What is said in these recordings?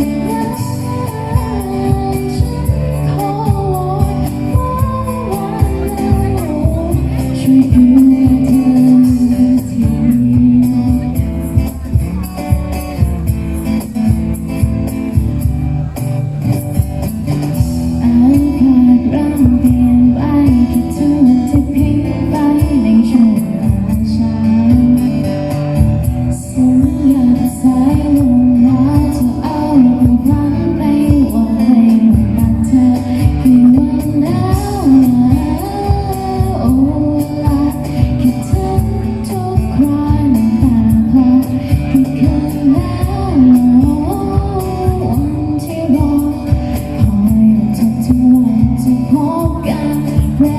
you.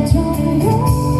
멈춰요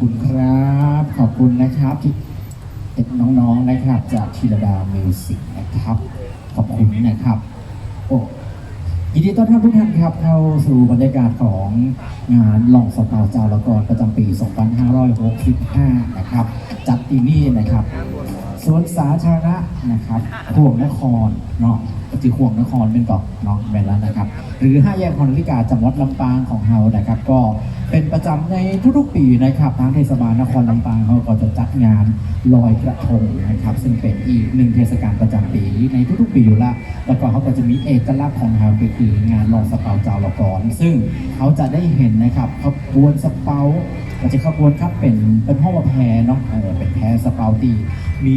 คุณครับ ขอบคุณนะครับที่เด็กน้องๆนะครับ จากธีรดามิวสิกนะครับ ขอบคุณนะครับโอ้ยินดีต้อนรับทุกท่านครับเข้าสู่บรรยากาศของงานหล่องสตาร์จารกรประจำปี 2565 นะครับ จัดที่นี่นะครับสวนสาธารณะนะครับห่วงนครเนาะก็คือห่วงนครเป็นเกาะเนาะเป็นแล้วนะครับ หรือห้าแยกคอนลิกาจังหวัดลำปางของเฮานะครับ ก็ เป็นประจำในทุกๆปีนะครับทางเทศบาลนครลำปางเขาก็จะจัดงานลอยกระทงนะครับ ซึ่งเป็นอีกหนึ่งเทศกาลประจำปีในทุกๆปีอยู่ละแล้วก็เขาก็จะมีเอกลักษณ์ของเขาก็คืองานลองสเปาจ้าวละกรซึ่งเขาจะได้เห็นนะครับขบวนสเปาก็จะขบวนครับเป็นเป็นห้องว่าแพเนาะเออเป็นแพสเปาตีมี